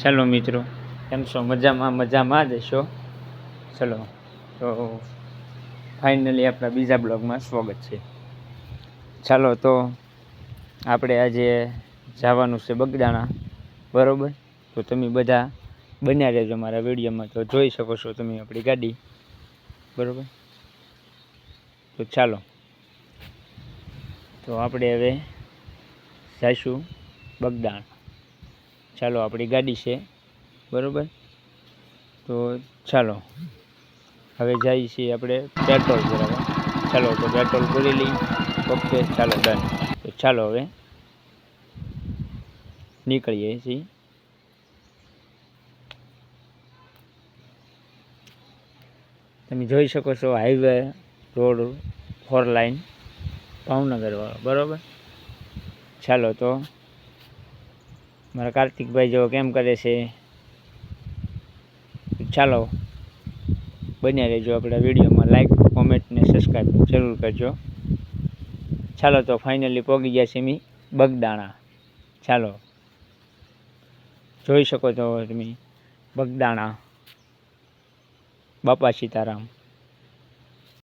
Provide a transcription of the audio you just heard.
ચાલો મિત્રો, કેમ છો? મજામાં મજામાં જ હશો ચલો, તો ફાઇનલી આપણા બીજા બ્લોગમાં સ્વાગત છે. ચાલો, તો આપણે આજે જવાનું છે બગદાણા, બરાબર? તો તમે બધા બન્યા રહેજો મારા વિડીયોમાં, તો જોઈ શકો છો તમે આપણી ગાડી, બરાબર? તો ચાલો, તો આપણે હવે જઈશું બગદાણ. ચાલો, આપણી ગાડી છે. બરાબર? તો ચાલો. હવે જઈએ છીએ આપણે પેટ્રોલ ભરાવા. ચાલો, તો પેટ્રોલ ભરી લઈ ઓકે, ચાલો ડન તો ચાલો હવે નીકળીએ છીએ. તમે જોઈ શકો છો હાઈવે રોડ ફોર લાઈન ભાવનગરવાળો. બરાબર? ચાલો, તો મારા કાર્તિકભાઈ જો કેમ કરે છે? ચાલો, બન્યા રહેજો આપણા વિડીયોમાં. લાઈક કોમેન્ટ ને સબસ્ક્રાઈબ જરૂર કરજો. ચાલો તો ફાઇનલી પહોંચી ગયા છે મી બગદાણા. ચાલો, જોઈ શકો છો તમે બગદાણા. બાપા સીતારામ.